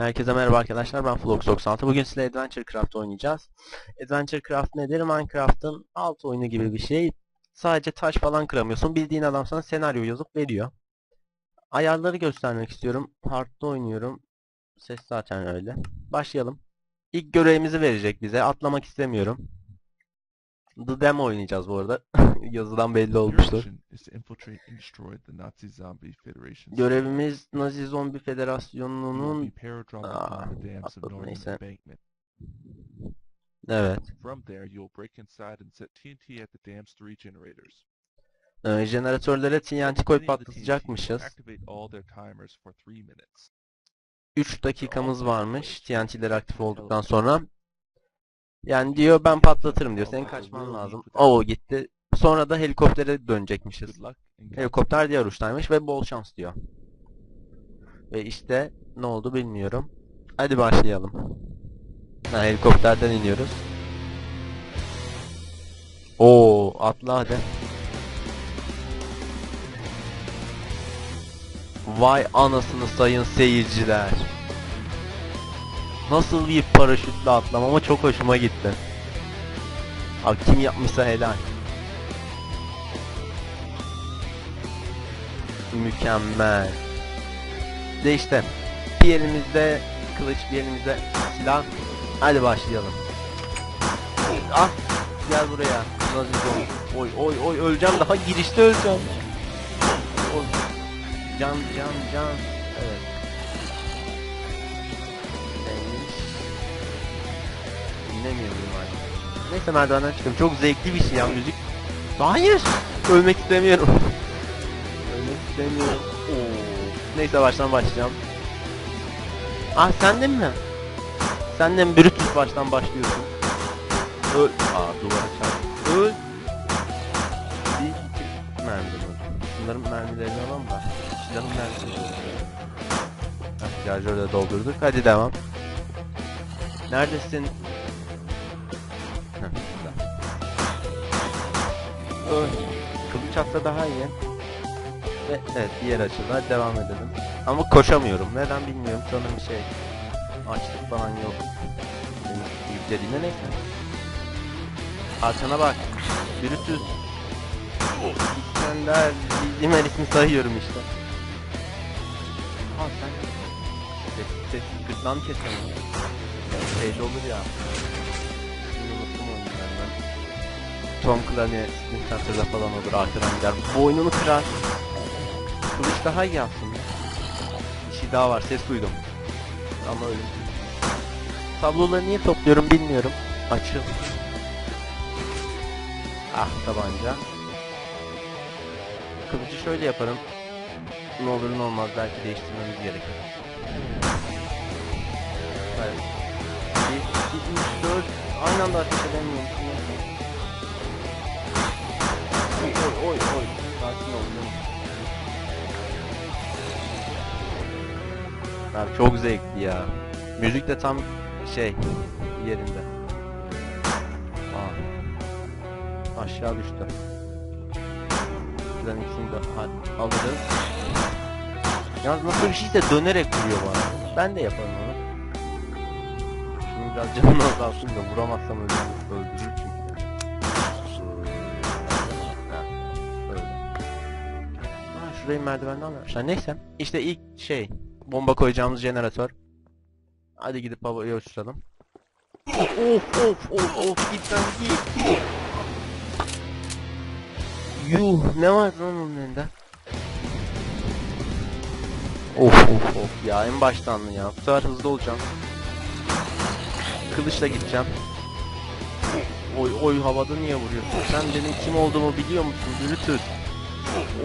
Herkese merhaba arkadaşlar ben Flox96 Bugün sizle Adventure Craft oynayacağız. Adventure Craft nedir? Minecraft'ın alt oyunu gibi bir şey. Sadece taş falan kıramıyorsun. Bildiğin adam sana senaryo yazıp veriyor. Ayarları göstermek istiyorum. Hard'da oynuyorum. Ses zaten öyle. Başlayalım. İlk görevimizi verecek bize. Atlamak istemiyorum The Demo oynayacağız bu arada Yazıdan belli olmuştur. Görevimiz Nazi Zombi Federasyonu'nun Aa, atladım neyse. Evet From there, you will break inside and set TNT at the dam's three generators. Ee, jeneratörlere TNT koyup patlatacakmışız. Activate all their timers for 3 minutes. 3 dakikamız varmış TNT'ler aktif olduktan sonra. Yani diyor ben patlatırım diyor. Senin kaçman lazım. Oo gitti. Sonra da helikoptere dönecekmişiz. Helikopter diğer uçtaymış ve bol şans diyor. Ve işte ne oldu bilmiyorum. Hadi başlayalım. Ha, helikopterden iniyoruz. Oo atla hadi. Vay anasını sayın seyirciler. Nasıl bir paraşütle atlama ama çok hoşuma gitti. Abi kim yapmışsa helal. Mükemmel. De işte bir elimizde kılıç bir elimizde silah. Hadi başlayalım. Ah gel buraya. Nazi zombi. Oy oy oy öleceğim daha girişte öleceğim. Oy. Can can can. Evet. Muyum hala? Neyse merdivenden çıkıyorum. Çok zevkli bir şey ya müzik. Hayır. Ölmek istemiyorum. Ölmek istemiyorum. Oo. Neyse baştan başlayacağım. Ah sen de mi? Sen de mi Brutus baştan başlıyorsun? Öl. Aa duvara çarp. Öl. Bir iki mermi mi? Bunların mermilerini alalım da. Silahın mermilerini. Heh, Şarjörü de doldurduk. Hadi devam. Neredesin? Öl. Kılıç atsa daha iyi. Ve evet diğer Hadi devam edelim. Ama koşamıyorum. Neden bilmiyorum. Sanırım bir şey. Açlık falan yok. Benim yüklediğinde neyse. Arkana bak. Brutus. İskender. Her ismi sayıyorum işte. Ha sen. Ses, ses gırtlağını kesemiyorum. Şeyde olur ya. Tom Clancy Center'da falan olur arkadan gider. Boynunu kırar. Kılıç daha iyi aslında. Bir şey daha var ses duydum. Ama öyle. Tabloları niye topluyorum bilmiyorum. Açıl. Ah tabanca. Kılıcı şöyle yaparım. Ne olur ne olmaz belki değiştirmemiz gerekir. Evet. Bir, iki, üç, dört. Aynı anda ateş edemiyorum. Oy oy. Sakin ol. canım. Çok zevkli ya. Müzik de tam şey yerinde. Aa. Aşağı düştü. Buradan ikisini de al- alırız. Yalnız nasıl bir şeyse dönerek vuruyor bana. Ben de yaparım onu. Şimdi biraz canım azalsın da vuramazsam öldürür. Şurayı merdivenden vermişler. Neyse. İşte ilk şey. Bomba koyacağımız jeneratör. Hadi gidip havaya uçuralım. Of of of of git lan git. Yuh ne var lan onun elinde? Of of of ya en baştan ya. Bu sefer hızlı olacağım. Kılıçla gideceğim. Oy oy havada niye vuruyorsun? Sen benim kim olduğumu biliyor musun? Brutus.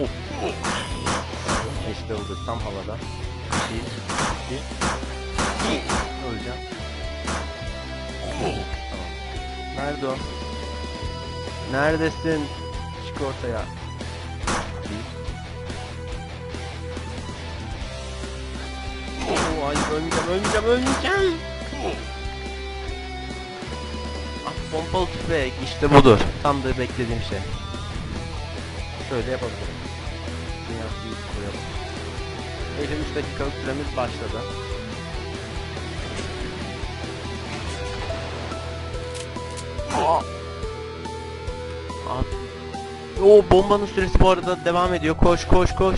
Of. İşte oldu tam havada. Bir, iki. Öleceğim. Tamam. Nerede o? Neredesin? Çık ortaya. Oo, hayır ölmeyeceğim, ölmeyeceğim, ölmeyeceğim. Ah, pompalı tüfek işte budur. Tam da beklediğim şey. Şöyle yapabilirim bir koyalım. 53 dakikalık süremiz başladı. Aa. O bombanın süresi bu arada devam ediyor. Koş koş koş.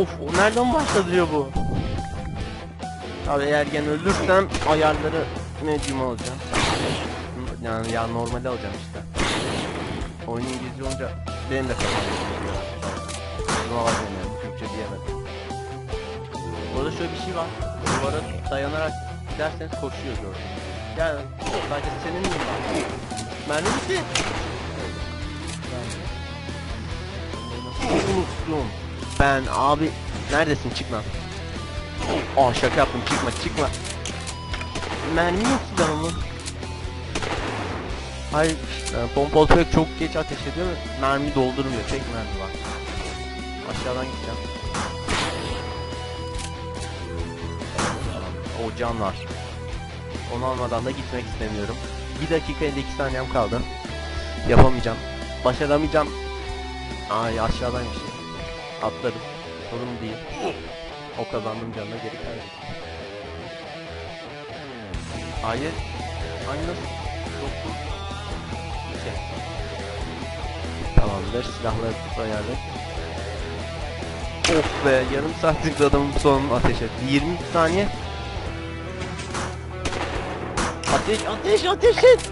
Of nereden başladı diyor bu? Abi eğer gene ölürsem ayarları medium alacağım. Yani ya normal alacağım işte. Oyun İngilizce olunca benim de kafam bakmayın yani Türkçe diyemedim. Burada şöyle bir şey var. Duvara dayanarak giderseniz koşuyor gördüm. Yani sadece senin mi var? Mermi bitti. Unuttum. Ben abi neredesin çık lan. Şaka yaptım çıkma çıkma. Mermi yok silahımın. Hayır e, pompalı çok geç ateş ediyor mermi doldurmuyor. Tek mermi var. Aşağıdan gideceğim. O can var. Onu almadan da gitmek istemiyorum. 1 dakika 52 saniyem kaldı. Yapamayacağım. Başaramayacağım. Ay aşağıdaymış. Atlarız. Sorun değil. O kazandığım canına geri kaybettim. Hayır. Ay nasıl? Yok bu. Şey. Tamamdır. Silahları ayarladık. Of be yarım saatlik adamın son ateş etti. 20 saniye. Ateş ateş ateş et.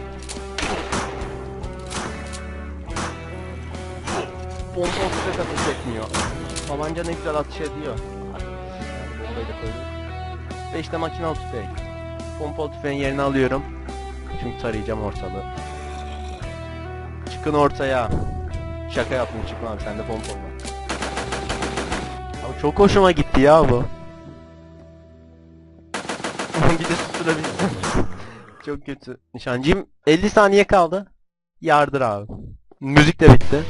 Bomba tüfek ateş etmiyor. Tabanca ne güzel ateş ediyor. Bombayı da koydum. Ve işte makinalı tüfek. Pompalı tüfeğin yerini alıyorum. Çünkü tarayacağım ortalığı. Çıkın ortaya. Şaka yaptım çıkma abi sende pompalı çok hoşuma gitti ya bu. bir de tutturabilsem. çok kötü. Nişancıyım 50 saniye kaldı. Yardır abi. Müzik de bitti.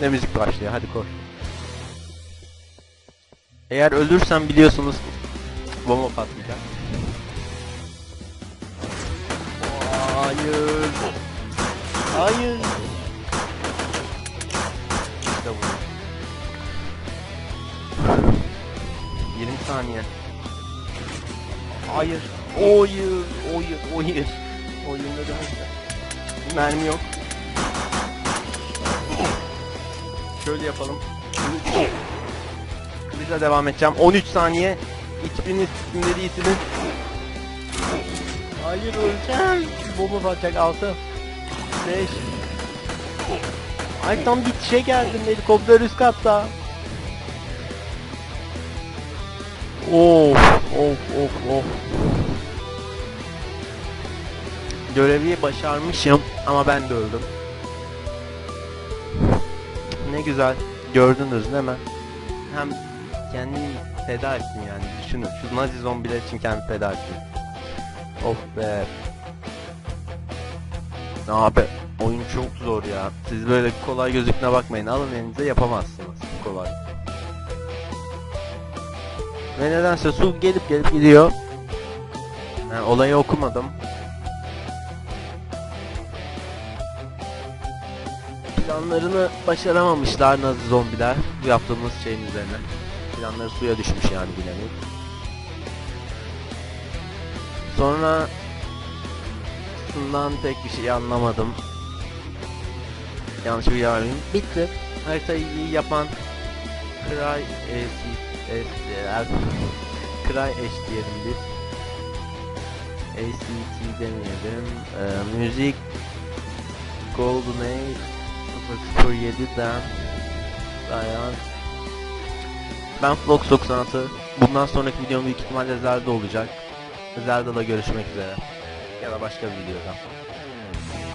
Ne müzik başlıyor hadi koş. Eğer ölürsem biliyorsunuz bomba patlayacak. Hayır. Hayır. Saniye. Hayır. Oyun, oyun, oyun. Oyun ne demek? Mermi yok. Şöyle yapalım. Kılıçla devam edeceğim. 13 saniye. Hiçbiriniz üstünde değilsiniz. Hayır öleceğim. Bomba patlayacak 6 5 Ay tam bir şey geldim helikopter üst katta. Of of of of. Görevi başarmışım ama ben de öldüm. Ne güzel. Gördünüz değil mi? Hem kendimi feda ettim yani düşünün. Şu nazi zombiler için kendimi feda ettim. Of be. Abi oyun çok zor ya. Siz böyle kolay gözüküne bakmayın. Alın elinize yapamazsınız. Kolay. Ve nedense su gelip gelip gidiyor. Yani olayı okumadım. Planlarını başaramamışlar Nazi zombiler. Bu yaptığımız şeyin üzerine. Planları suya düşmüş yani bilemeyiz. Sonra Bundan pek bir şey anlamadım. Yanlış bir yargıyım. Bitti. Haritayı iyi yapan Cry SCR Cry H diyelim. ACT demeyelim. Ee, müzik GoldenEye 007'den Dayan Ben Flox 96 Bundan sonraki videom büyük ihtimalle Zelda olacak Zelda'da görüşmek üzere ya da başka bir videoda.